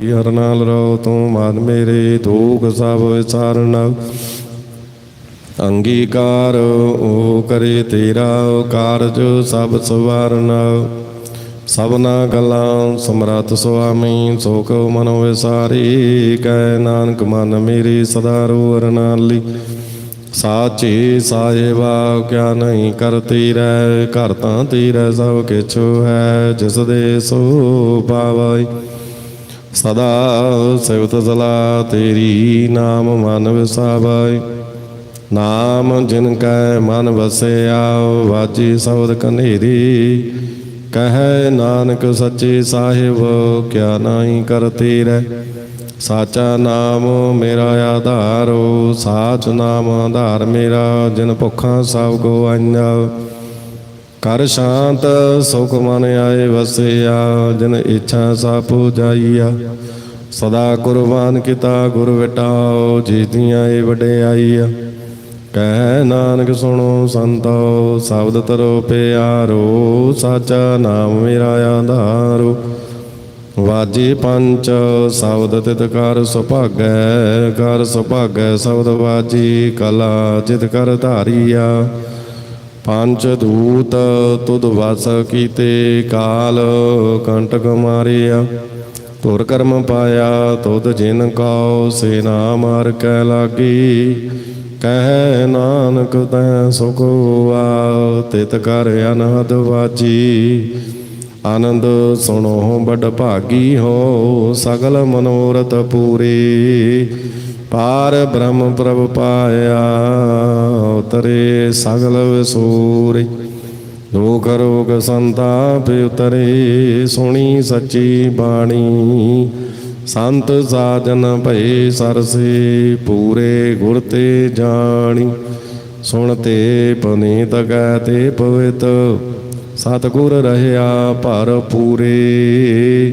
ਹਰ ਰੋ ਤੂੰ ਮਨ ਮੇਰੇ ਦੁਖ ਸਭ ਵਿਸਾਰਨ ਅੰਗੀਕਾਰ ਉਹ ਕਰੇ ਤੇਰਾ ਕਾਰਜ ਸਭ ਸਵਾਰਨ। ਸਭਨਾ ਗੱਲਾਂ ਸਮਰੱਥ ਸੁਆਮੀ, ਸੋਖ ਮਨ ਵਿਸਾਰੀ। ਕੈ ਨਾਨਕ ਮਨ ਮੇਰੀ ਸਦਾ ਰੋ ਰਨਾਲੀ ਸਾਚੇ ਸਾਹਿਬਾ, ਕਿਆ ਨਹੀਂ ਕਰਤੀ ਰਹਿ, ਘਰ ਤਾਂ ਤੇਰਾ ਸਭ ਕਿਛ ਹੈ, ਜਿਸ ਦੇ ਸੋ ਪਾਵੈ ਸਦਾ ਸਿਵਤ ਸਲਾ ਤੇਰੀ ਨਾਮ ਮਨ ਵਿਸਾਵੈ ਨਾਮ ਜਿਨ ਕੈ ਮਨ ਵਸਿਆ, ਵਾਜੀ ਸਬਦ ਕਨੇਰੀ। ਕਹੈ ਨਾਨਕ ਸੱਚੇ ਸਾਹਿਬ, ਕਿਆ ਨਾਹੀ ਕਰਤੇ ਰਹਿ ਸਾਚਾ ਨਾਮ ਮੇਰਾ ਆਧਾਰੋ ਸਾਚ ਨਾਮ ਆਧਾਰ ਮੇਰਾ, ਜਿਨ ਭੁੱਖਾਂ ਸਭ ਕੋ ਅੰਜਾ ਕਰ ਸ਼ਾਂਤ, ਸੁਖ ਮਨ ਆਏ ਵਸਿਆ, ਜਨ ਇੱਛਾ ਸਾ ਪੂਜਾਈਆ। ਸਦਾ ਕੁਰਬਾਨ ਕੀਤਾ, ਗੁਰ ਵਿਟਾਓ, ਜੀਤੀਆਂ ਏ ਵਡਿਆਈਆ। ਕਹਿ ਨਾਨਕ ਸੁਣੋ ਸੰਤੋ, ਸ਼ਬਦ ਤਰੋ ਪਿਆਰੋ, ਸਾਚਾ ਨਾਮ ਮੇਰਾ ਆਧਾਰੋ। ਵਾਜੇ ਪੰਚ, ਸ਼ਬਦ ਤਿਤ ਕਰ ਸੁਭਾਗੈ ਕਰ ਸੁਭਾਗੈ ਸ਼ਬਦ ਵਾਜੀ, ਕਲਾ ਜਿਤ ਕਰ ਧਾਰੀਆ। ਪੰਜ ਦੂਤ ਤੁਧ ਵਸ ਕੀਤੇ ਕਾਲ ਕੰਟਕ ਮਾਰਿਆ। ਤੁਰ ਕਰਮ ਪਾਇਆ ਤੁਧ ਜਿਨ ਕਉ ਸੇਨਾ ਮਾਰ ਕੈ ਲਾਗੀ। ਕਹਿ ਨਾਨਕ ਤੈ ਸੁਖ ਆ ਤਿਤ ਕਰ ਅਨਹਦ ਵਾਜੀ। ਆਨੰਦ ਸੁਣੋ ਬੜ ਭਾਗੀ ਹੋ ਸਗਲ ਮਨੋਰਥ ਪੂਰੇ। ਪਾਰ ਬ੍ਰਹਮ ਪ੍ਰਭ ਪਾਇਆ, ਉਤਰੇ ਸਗਲ ਵਿਸੂਰੇ। ਦੁਖ ਰੋਗ ਸੰਤਾਪ ਉਤਰੇ, ਸੁਣੀ ਸੱਚੀ ਬਾਣੀ। ਸੰਤ ਸਾਜਨ ਭਏ ਸਰਸੇ, ਪੂਰੇ ਗੁਰ ਤੇ ਜਾਣੀ। ਸੁਣ ਤੇ ਪਨੀਤ ਕੈ ਤੇ ਪਵਿੱਤ, ਸਤਿਗੁਰ ਰਹਿਆ ਭਰ ਪੂਰੇ।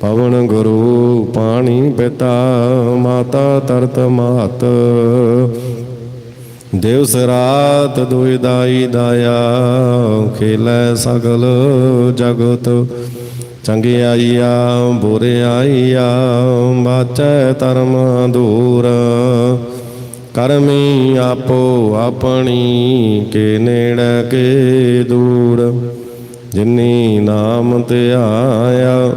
ਪਵਨ ਗੁਰੂ ਪਾਣੀ ਪਿਤਾ, ਮਾਤਾ ਤਰਤ ਮਾਤ। ਦਿਵਸ ਰਾਤ ਦੁਇ ਦਾਈ ਦਾਇਆ, ਖੇਲੇ ਸਗਲ ਜਗਤ। ਚੰਗਿਆਈਆ ਬੁਰਿਆਈਆ ਬਾਚੈ ਧਰਮ ਦੂਰ। ਕਰਮੀ ਆਪੋ ਆਪਣੀ, ਕੇ ਨੇੜੇ ਕੇ ਦੂਰ। ਜਿਨੀ ਨਾਮ ਤੇ ਆਇਆ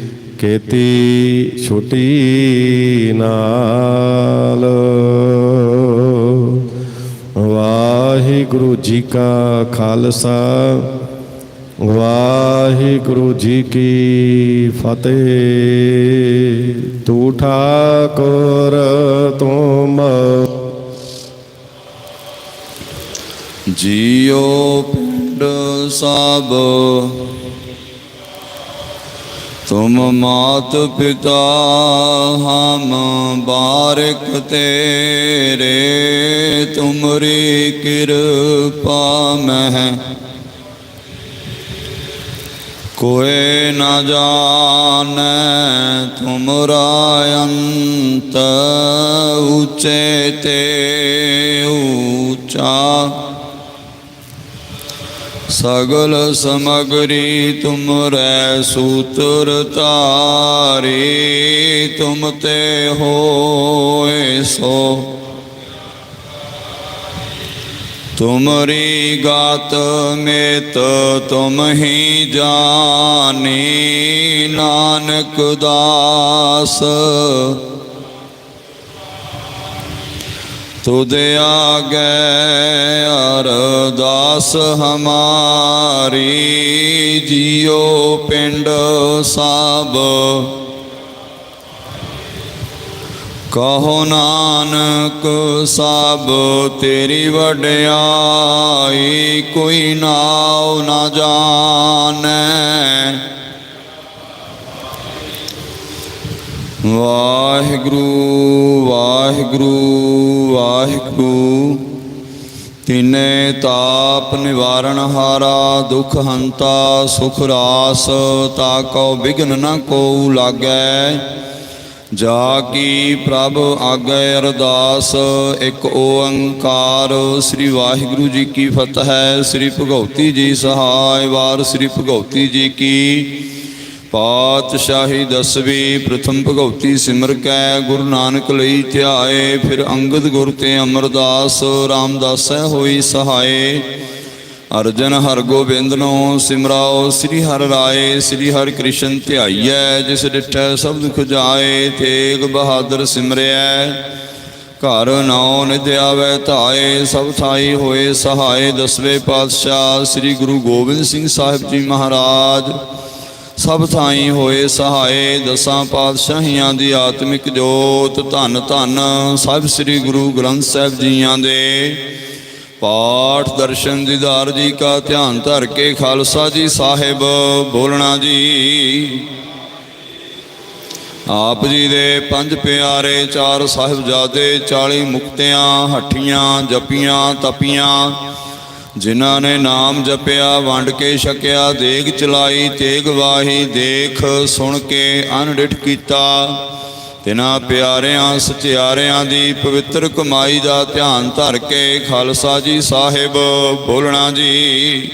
ਕੀਤੀ ਛੁਟੀ ਨਾਲ। ਵਾਹਿਗੁਰੂ ਜੀ ਕਾ ਖਾਲਸਾ, ਵਾਹਿਗੁਰੂ ਜੀ ਕੀ ਫਤਿਹ। ਤੂੰ ਠਾਕੁਰ ਤੁਮ ਜੀਉ ਪਿੰਡ ਸਭ ਤੁਮ ਮਾਤ ਪਿਤਾ ਹਮ ਬਾਰਿਕ ਤੇਰੇ, ਤੁਮਰੀ ਕਿਰਪਾ ਮਹਿ। ਕੋਏ ਨਾ ਜਾਣੈ ਤੁਮਰਾ ਅੰਤ, ਉਚੇ ਤੇ ਊਚਾ ਸਗਲ ਸਮਗਰੀ ਤੁਮਰੈ ਸੂਤਰ ਤਾਰੇ ਤੁਮ ਤੇ ਹੋਏ ਸੋ। ਤੁਮਰੀ ਗਾਤ ਮੇਤ ਤੁਮ ਹੀ ਜਾਣੀ ਨਾਨਕ ਦਾਸ। ਤੁਧ ਆਗੇ ਅਰਦਾਸ ਹਮਾਰੀ, ਜੀਉ ਪਿੰਡ ਸਭ ਕਹੋ ਨਾਨਕ ਸਭ ਤੇਰੀ ਵਡਿਆਈ ਕੋਈ ਨਾਉ ਨਾ ਜਾਣੈ। ਵਾਹਿਗੁਰੂ ਵਾਹਿਗੁਰੂ ਵਾਹਿਗੁਰੂ। ਤਿਨੇ ਤਾਪ ਨਿਵਾਰਣ ਹਾਰਾ, ਦੁਖ ਹੰਤਾ, ਸੁਖ ਰਾਸ, ਤਾ ਕਉ ਬਿਗਨ ਨ ਕੋ ਲਾਗੈ। ਜਾ ਕੀ ਪ੍ਰਭ ਆਗੇ ਅਰਦਾਸ, ਇੱਕ ਓੰਕਾਰ। ਸ੍ਰੀ ਵਾਹਿਗੁਰੂ ਜੀ ਕੀ ਫਤਿਹ, ਸ੍ਰੀ ਭਗਉਤੀ ਜੀ ਸਹਾਇ ਵਾਰ, ਸ੍ਰੀ ਭਗਉਤੀ ਜੀ ਕੀ ਪਾਤਸ਼ਾਹੀ ਦਸਵੀਂ, ਪ੍ਰਥਮ ਭਗਉਤੀ ਸਿਮਰ ਕੈ, ਗੁਰੂ ਨਾਨਕ ਲਈ ਧਿਆਏ, ਫਿਰ ਅੰਗਦ ਗੁਰ ਤੇ ਅਮਰਦਾਸ, ਰਾਮਦਾਸੈ ਹੋਈ ਸਹਾਏ। ਅਰਜਨ ਹਰ ਗੋਬਿੰਦਨੋ ਸਿਮਰਾਓ, ਸ੍ਰੀ ਹਰਿ ਰਾਏ, ਸ੍ਰੀ ਹਰਿ ਕ੍ਰਿਸ਼ਨ ਧਿਆਈਐ, ਜਿਸ ਡਿਠੈ ਸਭ ਦੁਖ ਜਾਏ ਤੇਗ ਬਹਾਦਰ ਸਿਮਰਿਐ। ਘਰ ਨੌ ਨਿਧ ਆਵੈ ਧਾਏ, ਸਭ ਥਾਈ ਹੋਏ ਸਹਾਏ, ਦਸਵੇਂ ਪਾਤਸ਼ਾਹ ਸ੍ਰੀ ਗੁਰੂ ਗੋਬਿੰਦ ਸਿੰਘ ਸਾਹਿਬ ਜੀ ਮਹਾਰਾਜ। ਸਭ ਥਾਈ ਹੋਏ ਸਹਾਏ, ਦਸਾਂ ਪਾਤਸ਼ਾਹੀਆਂ ਦੀ ਆਤਮਿਕ ਜੋਤ, ਧੰਨ ਧੰਨ ਸਾਹਿਬ ਸ੍ਰੀ ਗੁਰੂ ਗ੍ਰੰਥ ਸਾਹਿਬ ਜੀਆਂ ਦੇ। ਪਾਠ ਦਰਸ਼ਨ ਦੀਦਾਰ ਜੀ ਕਾ ਧਿਆਨ ਧਰ ਕੇ ਖਾਲਸਾ ਜੀ ਸਾਹਿਬ, ਬੋਲਣਾ ਜੀ। ਆਪ ਜੀ ਦੇ ਪੰਜ ਪਿਆਰੇ ਚਾਰ ਸਾਹਿਬਜ਼ਾਦੇ 40 ਮੁਕਤਿਆਂ, ਹੱਠੀਆਂ, ਜਪੀਆਂ, ਤਪੀਆਂ ਜਿਨ੍ਹਾਂ ਨੇ ਨਾਮ ਜਪਿਆ, ਵੰਡ ਕੇ ਛਕਿਆ, ਦੇਗ ਚਲਾਈ, ਤੇਗ ਵਾਹੀ, ਦੇਖ, ਸੁਣ ਕੇ ਅਨਡਿਠ ਕੀਤਾ। ਤਿਨਾਂ ਪਿਆਰਿਆਂ, ਸਚਿਆਰਿਆਂ ਦੀ ਪਵਿੱਤਰ ਕਮਾਈ ਦਾ ਧਿਆਨ ਧਰ ਕੇ ਖਾਲਸਾ ਜੀ ਸਾਹਿਬ ਬੋਲਣਾ ਜੀ।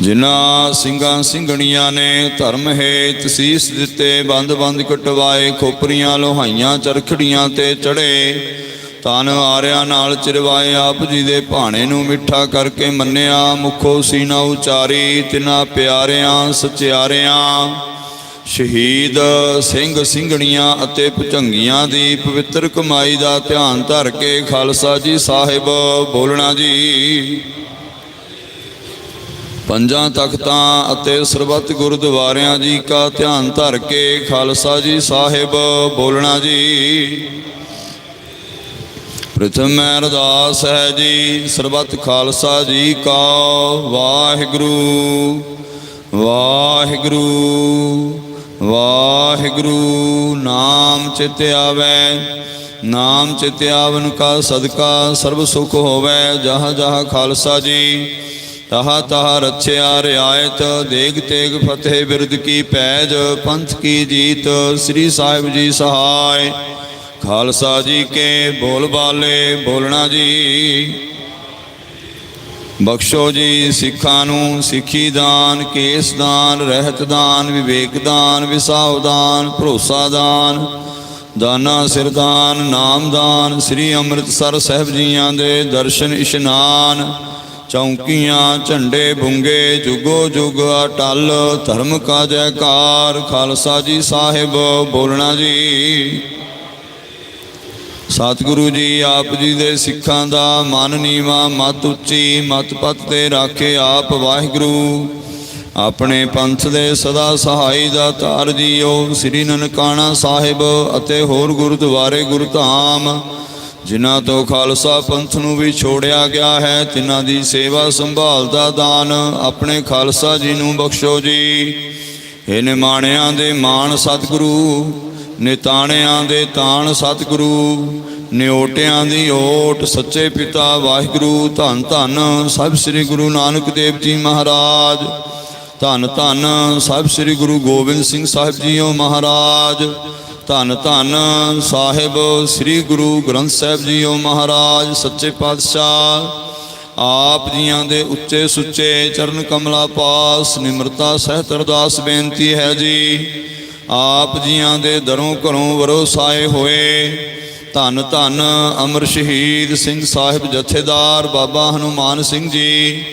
ਜਿਨ੍ਹਾਂ ਸਿੰਘਾਂ ਸਿੰਘਣੀਆਂ ਨੇ ਧਰਮ ਹੇਤ ਸੀਸ ਦਿੱਤੇ ਬੰਦ ਬੰਦ ਕਟਵਾਏ, ਖੋਪਰੀਆਂ, ਲੋਹਾਈਆਂ, ਚਰਖੜੀਆਂ ਤੇ ਚੜੇ ਤਨ ਆਰਿਆਂ ਨਾਲ ਚਿਰਵਾਏ ਆਪ ਜੀ ਦੇ ਭਾਣੇ ਨੂੰ ਮਿੱਠਾ ਕਰਕੇ ਮੰਨਿਆ, ਮੁਖੋ ਸੀਨਾ ਉਚਾਰੀ, ਤਿਨਾਂ ਪਿਆਰਿਆਂ, ਸਚਿਆਰਿਆਂ। ਸ਼ਹੀਦ ਸਿੰਘ ਸਿੰਘਣੀਆਂ ਅਤੇ ਭੁਜੰਗੀਆਂ ਦੀ ਪਵਿੱਤਰ ਕਮਾਈ ਦਾ ਧਿਆਨ ਧਰ ਕੇ ਖਾਲਸਾ ਜੀ ਸਾਹਿਬ, ਬੋਲਣਾ ਜੀ। ਪੰਜਾਂ ਤਖਤਾਂ ਅਤੇ ਸਰਬੱਤ ਗੁਰਦੁਆਰਿਆਂ ਜੀ ਕਾ ਧਿਆਨ ਧਰ ਕੇ ਖਾਲਸਾ ਜੀ ਸਾਹਿਬ, ਬੋਲਣਾ ਜੀ। ਪ੍ਰਥਮ ਅਰਦਾਸ ਹੈ ਜੀ, ਸਰਬੱਤ ਖਾਲਸਾ ਜੀ ਕਾ ਵਾਹਿਗੁਰੂ। ਵਾਹਿਗੁਰੂ ਵਾਹਿਗੁਰੂ, ਨਾਮ ਚਿਤ ਆਵੈ, ਨਾਮ ਚਿਤ ਆਵਨ ਕਾ ਸਦਕਾ, ਸਰਬ ਸੁਖ ਹੋਵੈ, ਜਹ ਜਹ ਖਾਲਸਾ ਜੀ। ਤਹਾ ਤਹਾ ਰਛਿਆ ਰਿਆਇਤ, ਦੇਗ ਤੇਗ ਫਤਿਹ ਬਿਰਦ ਕੀ ਪੈਜ, ਪੰਥ ਕੀ ਜੀਤ, ਸ੍ਰੀ ਸਾਹਿਬ ਜੀ ਸਹਾਇ। ਖਾਲਸਾ ਜੀ ਕੇ ਬੋਲ ਬਾਲੇ ਬੋਲਣਾ ਜੀ। ਬਖਸ਼ੋ ਜੀ ਸਿੱਖਾਂ ਨੂੰ ਸਿੱਖੀ ਦਾਨ, ਕੇਸ ਦਾਨ, ਰਹਿਤ ਦਾਨ, ਵਿਵੇਕ ਦਾਨ ਵਿਸਾਵ ਦਾਨ, ਭਰੋਸਾ ਦਾਨ, ਦਾਨਾ ਸਿਰਦਾਨ ਨਾਮਦਾਨ ਸ੍ਰੀ ਅੰਮ੍ਰਿਤਸਰ ਸਾਹਿਬ ਜੀਆਂ ਦੇ ਦਰਸ਼ਨ ਇਸ਼ਨਾਨ, ਚੌਂਕੀਆਂ, ਝੰਡੇ ਬੁੰਗੇ, ਜੁਗੋ ਜੁਗ ਅਟਲ, ਧਰਮ ਕਾ ਜੈਕਾਰ, ਖਾਲਸਾ ਜੀ ਸਾਹਿਬ ਬੋਲਣਾ ਜੀ। ਸਤਿਗੁਰੂ ਜੀ, ਆਪ ਜੀ ਦੇ ਸਿੱਖਾਂ ਦਾ ਮਨ ਨੀਵਾ, ਮਤ ਉੱਚੀ, ਮਤ ਪਤ ਤੇ ਰਾਖੇ ਆਪ ਵਾਹਿਗੁਰੂ। ਆਪਣੇ ਪੰਥ ਦੇ ਸਦਾ ਸਹਾਈ ਦਾ ਤਾਰ ਜੀਓ, ਸ੍ਰੀ ਨਨਕਾਣਾ ਸਾਹਿਬ ਅਤੇ ਹੋਰ ਗੁਰਦੁਆਰੇ ਗੁਰਧਾਮ, ਜਿਨ੍ਹਾਂ ਤੋਂ ਖਾਲਸਾ ਪੰਥ ਨੂੰ ਵੀ ਛੋੜਿਆ ਗਿਆ ਹੈ, ਤਿਨਾਂ ਦੀ ਸੇਵਾ ਸੰਭਾਲ ਦਾ ਦਾਨ ਆਪਣੇ ਖਾਲਸਾ ਜੀ ਨੂੰ ਬਖਸ਼ੋ ਜੀ। ਇਹ ਨਿਮਾਣਿਆਂ ਦੇ ਮਾਣ ਸਤਿਗੁਰੂ। ਨਿਤਾਣਿਆਂ ਦੇ ਤਾਣ ਸਤਿਗੁਰੂ ਨਿਓਟਿਆਂ ਦੀ ਓਟ ਸੱਚੇ ਪਿਤਾ ਵਾਹਿਗੁਰੂ, ਧੰਨ ਧੰਨ ਸਭ ਸ੍ਰੀ ਗੁਰੂ ਨਾਨਕ ਦੇਵ ਜੀ ਮਹਾਰਾਜ, ਧੰਨ ਧੰਨ ਸਭ ਸ੍ਰੀ ਗੁਰੂ ਗੋਬਿੰਦ ਸਿੰਘ ਸਾਹਿਬ ਜੀਓ ਮਹਾਰਾਜ, ਧੰਨ ਧੰਨ ਸਾਹਿਬ ਸ੍ਰੀ ਗੁਰੂ ਗ੍ਰੰਥ ਸਾਹਿਬ ਜੀਓ ਮਹਾਰਾਜ, ਸੱਚੇ ਪਾਤਸ਼ਾਹ, ਆਪ ਜੀਆਂ ਦੇ ਉੱਚੇ ਸੁੱਚੇ ਚਰਨ ਕਮਲਾ ਪਾਸ, ਨਿਮਰਤਾ ਸਹਿਤ ਅਰਦਾਸ ਬੇਨਤੀ ਹੈ ਜੀ। ਆਪ ਜੀਆਂ ਦੇ ਦਰੋਂ ਘਰੋਂ ਵਰੋਸਾਏ ਹੋਏ। ਧੰਨ ਧੰਨ ਅਮਰ ਸ਼ਹੀਦ ਸਿੰਘ ਸਾਹਿਬ ਜਥੇਦਾਰ ਬਾਬਾ ਹਨੂਮਾਨ ਸਿੰਘ ਜੀ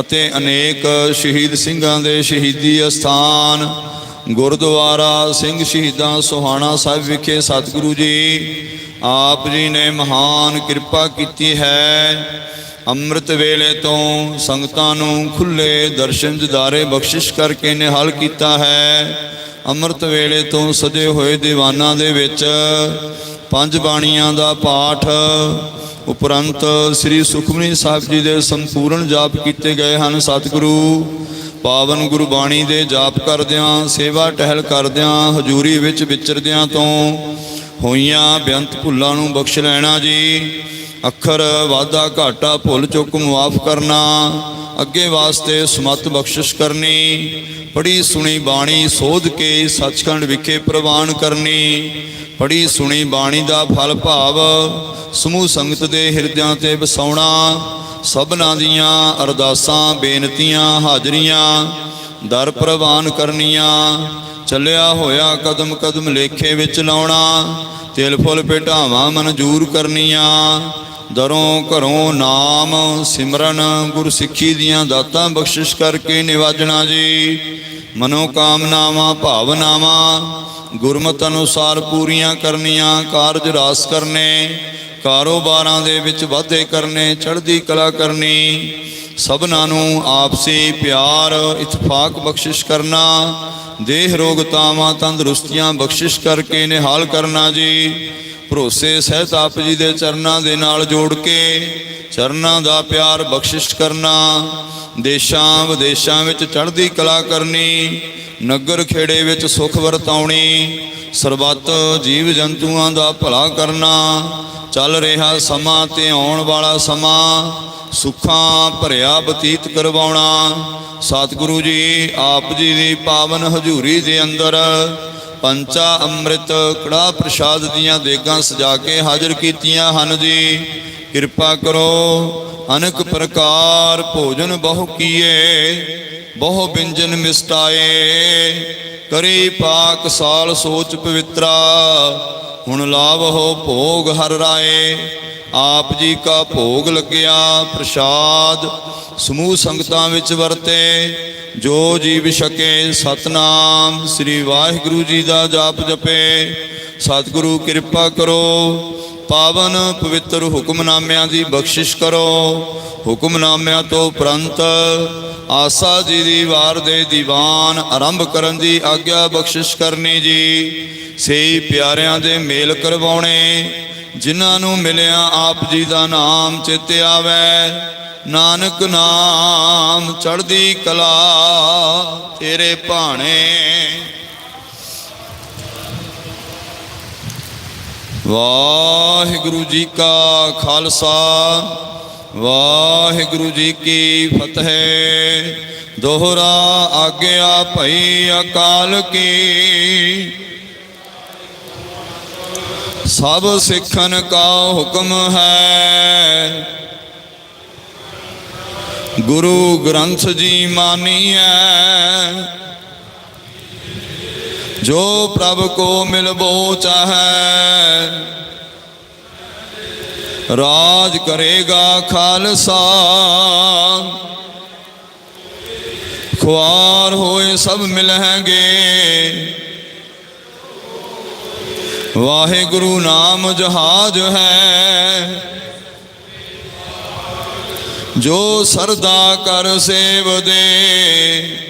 ਅਤੇ ਅਨੇਕ ਸ਼ਹੀਦ ਸਿੰਘਾਂ ਦੇ ਸ਼ਹੀਦੀ ਅਸਥਾਨ। ਗੁਰਦੁਆਰਾ ਸਿੰਘ ਸ਼ਹੀਦਾਂ ਸੋਹਾਣਾ ਸਾਹਿਬ ਵਿਖੇ ਸਤਿਗੁਰੂ ਜੀ, ਆਪ ਜੀ ਨੇ ਮਹਾਨ ਕਿਰਪਾ ਕੀਤੀ ਹੈ। ਅੰਮ੍ਰਿਤ ਵੇਲੇ ਤੋਂ ਸੰਗਤਾਂ ਨੂੰ ਖੁੱਲੇ ਦਰਸ਼ਨ, ਦਿਦਾਰੇ ਬਖਸ਼ਿਸ਼ ਕਰਕੇ ਨਿਹਾਲ ਕੀਤਾ ਹੈ। ਅੰਮ੍ਰਿਤ ਵੇਲੇ ਤੋਂ ਸਜੇ ਹੋਏ ਦੀਵਾਨਾਂ ਦੇ ਵਿੱਚ ਪੰਜ ਬਾਣੀਆਂ ਦਾ ਪਾਠ ਉਪਰੰਤ ਸ੍ਰੀ ਸੁਖਮਨੀ ਸਾਹਿਬ ਜੀ ਦੇ ਸੰਪੂਰਨ ਜਾਪ ਕੀਤੇ ਗਏ ਹਨ। ਸਤਿਗੁਰੂ, ਪਾਵਨ ਗੁਰਬਾਣੀ ਦੇ ਜਾਪ ਕਰਦਿਆਂ, ਸੇਵਾ ਟਹਿਲ ਕਰਦਿਆਂ, ਹਜ਼ੂਰੀ ਵਿੱਚ ਵਿਚਰਦਿਆਂ ਤੋਂ ਹੋਈਆਂ ਬੇਅੰਤ ਭੁੱਲਾਂ ਨੂੰ ਬਖਸ਼ ਲੈਣਾ ਜੀ। ਅੱਖਰ ਵਾਧਾ ਘਾਟਾ ਭੁੱਲ ਚੁੱਕ ਮੁਆਫ ਕਰਨਾ ਅੱਗੇ ਵਾਸਤੇ ਸਮਤ ਬਖਸ਼ਿਸ਼ ਕਰਨੀ ਪੜੀ ਸੁਣੀ ਬਾਣੀ ਸੋਧ ਕੇ ਸੱਚਖੰਡ ਵਿਖੇ ਪ੍ਰਵਾਨ ਕਰਨੀ ਪੜੀ ਸੁਣੀ ਬਾਣੀ ਦਾ ਫਲ ਭਾਵ ਸਮੂਹ ਸੰਗਤ ਦੇ ਹਿਰਦਿਆਂ ਤੇ ਵਸਾਉਣਾ, ਸਭਨਾਂ ਦੀਆਂ ਅਰਦਾਸਾਂ, ਬੇਨਤੀਆਂ ਹਾਜ਼ਰੀਆਂ, ਦਰ ਪ੍ਰਵਾਨ ਕਰਨੀਆਂ, ਚੱਲਿਆ ਹੋਇਆ ਕਦਮ ਕਦਮ ਲੇਖੇ ਵਿੱਚ ਲਾਉਣਾ, ਤਿਲ ਫੁੱਲ ਭੇਟਾਵਾਂ ਮਨਜੂਰ ਕਰਨੀਆਂ ਦਰੋਂ ਘਰੋਂ ਨਾਮ ਸਿਮਰਨ ਗੁਰ ਸਿੱਖੀ ਦੀਆਂ ਦਾਤਾਂ ਬਖਸ਼ਿਸ਼ ਕਰਕੇ ਨਿਵਾਜਣਾ ਜੀ। ਮਨੋ ਕਾਮਨਾਵਾਂ ਭਾਵਨਾਵਾਂ, ਗੁਰਮਤ ਅਨੁਸਾਰ ਪੂਰੀਆਂ ਕਰਨੀਆਂ, ਕਾਰਜ ਰਾਸ ਕਰਨੇ, ਕਾਰੋਬਾਰਾਂ ਦੇ ਵਿੱਚ ਵਾਧੇ ਕਰਨੇ, ਚੜ੍ਹਦੀ ਕਲਾ ਕਰਨੀ, ਸਭਨਾਂ ਨੂੰ ਆਪਸੀ ਪਿਆਰ, ਇਤਫਾਕ ਬਖਸ਼ਿਸ਼ ਕਰਨਾ, ਦੇਹ ਰੋਗਤਾਵਾਂ ਤੰਦਰੁਸਤੀਆਂ ਬਖਸ਼ਿਸ਼ ਕਰਕੇ ਨਿਹਾਲ ਕਰਨਾ ਜੀ। ਭਰੋਸੇ ਸਹਿਤ ਆਪ ਜੀ ਦੇ ਚਰਨਾਂ ਦੇ ਨਾਲ ਜੋੜ ਕੇ ਚਰਨਾਂ ਦਾ ਪਿਆਰ ਬਖਸ਼ਿਸ਼ ਕਰਨਾ, ਦੇਸ਼ਾਂ ਵਿਦੇਸ਼ਾਂ ਵਿੱਚ ਚੜ੍ਹਦੀ ਕਲਾ ਕਰਨੀ, ਨਗਰ ਖੇੜੇ ਵਿੱਚ ਸੁਖ ਵਰਤਾਉਣੀ, ਸਰਬੱਤ ਜੀਵ ਜੰਤੂਆਂ ਦਾ ਭਲਾ ਕਰਨਾ, ਚੱਲ ਰਿਹਾ ਸਮਾਂ ਤੇ ਆਉਣ ਵਾਲਾ ਸਮਾਂ, ਸੁੱਖਾਂ ਭਰਿਆ ਬਤੀਤ ਕਰਵਾਉਣਾ। ਸਤਿਗੁਰੂ ਜੀ, ਆਪ ਜੀ ਦੀ ਪਾਵਨ ਹਜ਼ੂਰੀ ਦੇ ਅੰਦਰ ਪੰਚਾ ਅੰਮ੍ਰਿਤ ਕੜਾ ਪ੍ਰਸ਼ਾਦ ਦੀਆਂ ਦੇਗਾਂ ਸਜਾ ਕੇ ਹਾਜ਼ਰ ਕੀਤੀਆਂ ਹਨ ਜੀ। ਕਿਰਪਾ ਕਰੋ, ਅਨੇਕ ਪ੍ਰਕਾਰ ਭੋਜਨ ਬਹੁ ਕੀਏ, ਬਹੁ ਬਿੰਜਨ ਮਿਸਟਾਏ। ਕਰੀ ਪਾਕ ਸਾਲ ਸੋਚ ਪਵਿੱਤਰਾ ਹੁਣ ਲਾਭ ਹੋ ਭੋਗ ਹਰ ਰਾਏ। ਆਪ ਜੀ ਕਾ ਭੋਗ ਲੱਗਿਆ ਪ੍ਰਸ਼ਾਦ, ਸਮੂਹ ਸੰਗਤਾਂ ਵਿੱਚ ਵਰਤੇ। ਜੋ ਜੀਵ ਛਕੇ ਸਤਨਾਮ, ਸ੍ਰੀ ਵਾਹਿਗੁਰੂ ਜੀ ਦਾ ਜਾਪ ਜਪੇ। ਸਤਿਗੁਰੂ ਕਿਰਪਾ ਕਰੋ ਪਾਵਨ ਪਵਿੱਤਰ ਹੁਕਮਨਾਮਿਆਂ ਦੀ ਬਖਸ਼ਿਸ਼ ਕਰੋ। ਹੁਕਮਨਾਮਿਆਂ ਤੋਂ ਉਪਰੰਤ ਆਸਾ ਜੀ ਦੀ ਵਾਰ ਦੇ ਦੀਵਾਨ ਆਰੰਭ ਕਰਨ ਦੀ ਆਗਿਆ ਬਖਸ਼ਿਸ਼ ਕਰਨੀ ਜੀ। ਸਹੀ ਪਿਆਰਿਆਂ ਦੇ ਮੇਲ ਕਰਵਾਉਣੇ, ਜਿਨ੍ਹਾਂ ਨੂੰ ਮਿਲਿਆ ਆਪ ਜੀ ਦਾ ਨਾਮ ਚਿੱਤੇ ਆਵੇ। ਨਾਨਕ ਨਾਮ ਚੜ੍ਹਦੀ ਕਲਾ ਤੇਰੇ ਭਾਣੇ। ਵਾਹਿਗੁਰੂ ਜੀ ਕਾ ਖਾਲਸਾ, ਵਾਹਿਗੁਰੂ ਜੀ ਕੀ ਫਤਿਹ। ਦੋਹਰਾ ਆਗਿਆ ਭਈ ਅਕਾਲ ਕੀ। ਸਭ ਸਿੱਖਨ ਕਾ ਹੁਕਮ ਹੈ। ਗੁਰੂ ਗ੍ਰੰਥ ਜੀ ਮਾਨੀਐ। ਜੋ ਪ੍ਰਭ ਕੋ ਮਿਲਬੋ ਚਾਹੈ, ਰਾਜ ਕਰੇਗਾ ਖਾਲਸਾ। ਖੁਆਰ ਹੋਏ ਸਭ ਮਿਲਹਿਗੇ। ਵਾਹਿਗੁਰੂ ਨਾਮ ਜਹਾਜ ਹੈ। ਜੋ ਸਰਦਾ ਕਰ ਸੇਵ ਦੇ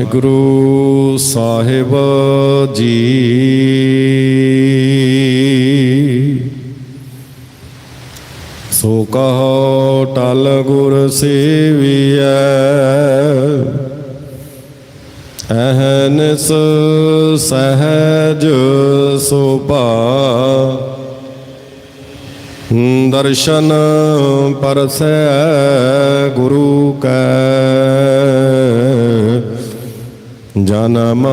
ਵਾਹਿਗੁਰੂ ਸਾਹਿਬ ਜੀ। ਸੋ ਕਹੋ ਟਲ ਗੁਰ ਸੇਵੀਐ ਅਹਨਸ ਸਹਜ ਸੁਭਾ। ਦਰਸ਼ਨ ਪਰਸੈ ਗੁਰੂ ਕੈ। ਜਨਮ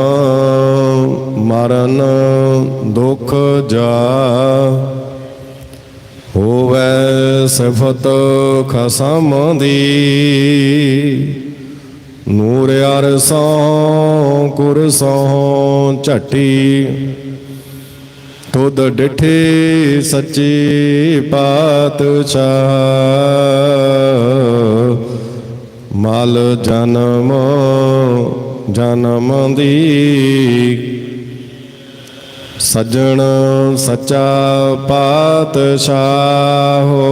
ਮਰਨ ਦੁਖ ਜਾ। ਹੋਵੇ ਸਿਫਤ ਖਸਮ ਦੀ। ਨੂਰ ਅਰਸੋਂ ਕੁਰਸੋਂ ਝੱਟੀ। ਤੁਧ ਡਿਠੇ ਸੱਚੇ ਪਾਤਸ਼ਾਹ। ਮਲ ਜਨਮ ਜਨਮ ਦੀ। ਸਜਣ ਸੱਚਾ ਪਾਤਸ਼ਾਹ ਹੋ।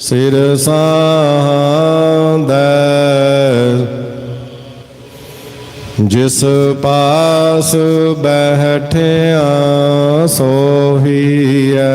ਸਿਰ ਸਾਹੰਦੈ ਜਿਸ ਪਾਸ ਬੈਠਿਆ ਸੋਹੀਐ।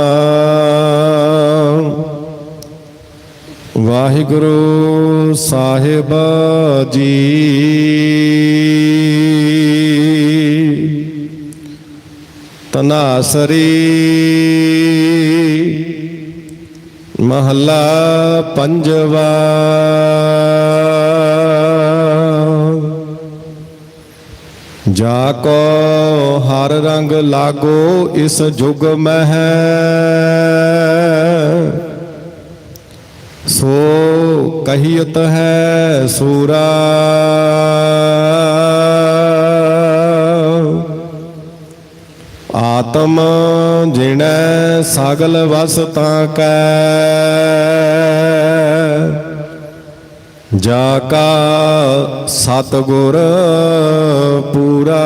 ਵਾਹਿਗੁਰੂ ਸਾਹਿਬ ਜੀ। ਤਨਾਸਰੀ ਮਹੱਲਾ ਪੰਜਵਾ। ਜਾ ਕੋ ਹਰ ਰੰਗ ਲਾਗੋ ਇਸ ਜੁਗ ਮਹਿ। ਕਹੀਤ ਹੈ ਸੂਰਾ। ਆਤਮ ਜਿਣੈ ਸਗਲ ਵਸ ਤਾਂ ਕੈ। ਜਾ ਕਾ ਸਤਗੁਰ ਪੂਰਾ।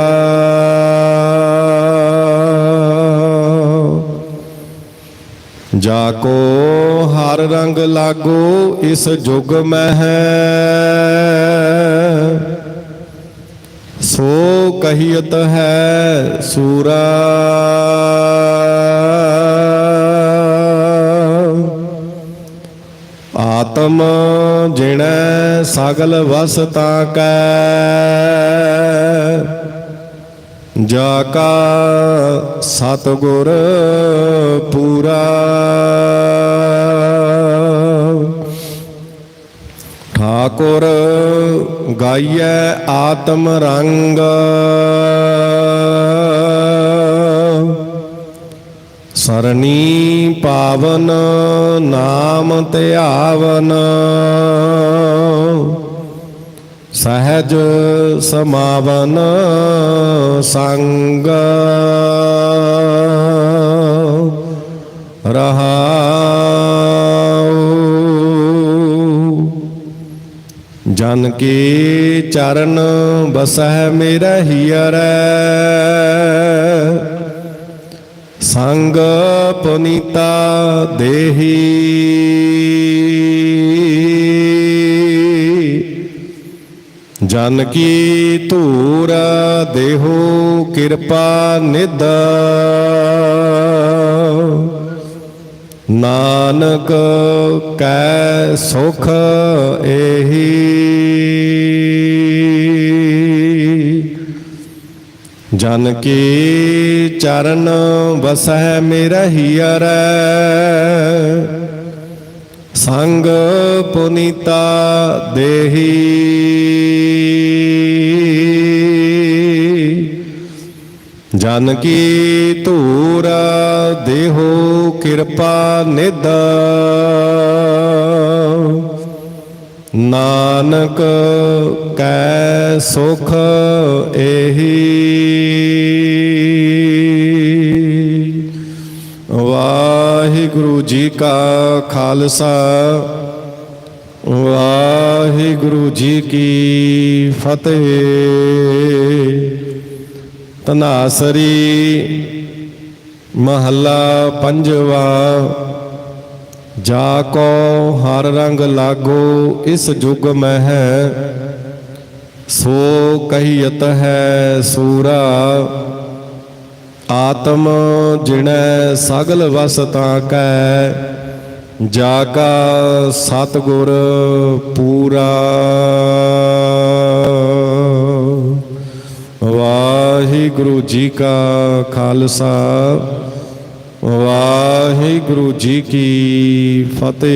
ਜਾ ਕੋ ਹਰ ਰੰਗ ਲਾਗੋ ਇਸ ਜੁਗ ਮਹਿ। ਸੋ ਕਹੀਤ ਹੈ ਸੂਰਾ। ਆਤਮ ਜਿਣੈ ਸਗਲ ਵਸ ਤਾਂ ਕੈ। ਜਾ ਕਾ ਸਤਗੁਰ ਪੂਰਾ। ਠਾਕੁਰ ਗਾਈਐ ਆਤਮ ਰੰਗ। ਸਰਣੀ ਪਾਵਨ ਨਾਮ ਧਿਆਵਨ। ਸਹਿਜ ਸਮਾਵਨ ਸੰਗ ਰਹਾਉ। ਜਨ ਕੀ ਚਰਨ ਬਸਹਿ ਮੇਰਾ ਹੀਰੈ ਸੰਗ ਪੁਨੀਤਾ ਦੇਹੀ। ਜਨ ਕੀ ਧੂਰ ਦੇਹੋ, ਕਿਰਪਾ ਨਿਦ ਨਾਨਕ ਕੈ ਸੁਖ ਇਹੀ ਜਨ ਕੀ ਚਰਨ ਵਸਹਿ ਮੇਰਾ ਹੀਰੈ ਸੰਗ ਪੁਨੀਤਾ ਦੇਹੀ। ਜਨ ਕੀ ਧੂਰ ਦੇਹੋ ਕਿਰਪਾ ਨਿਦ ਨਾਨਕ ਕੈ ਸੁਖ ਏਹੀ। ਵਾਹਿਗੁਰੂ ਜੀ ਕਾ ਖਾਲਸਾ, ਵਾਹਿਗੁਰੂ ਜੀ ਕੀ ਫਤਿਹ। ਤਨਾਸਰੀ ਮਹੱਲਾ ਪੰਜਵਾ, ਜਾ ਕੋ ਹਰ ਰੰਗ ਲਾਗੋ ਇਸ ਜੁਗ ਮੈਂ ਹੈ ਸੋ ਕਹੀਤ ਹੈ ਸੂਰਾ। ਆਤਮ ਜਿਣੈ ਸਗਲ ਵਸ ਤਾਂ ਕੈ, ਜਾ ਕਾ ਸਤਗੁਰ ਪੂਰਾ। ਵਾਹਿਗੁਰੂ ਜੀ ਕਾ ਖਾਲਸਾ, ਵਾਹਿਗੁਰੂ ਜੀ ਕੀ ਫਤਿਹ।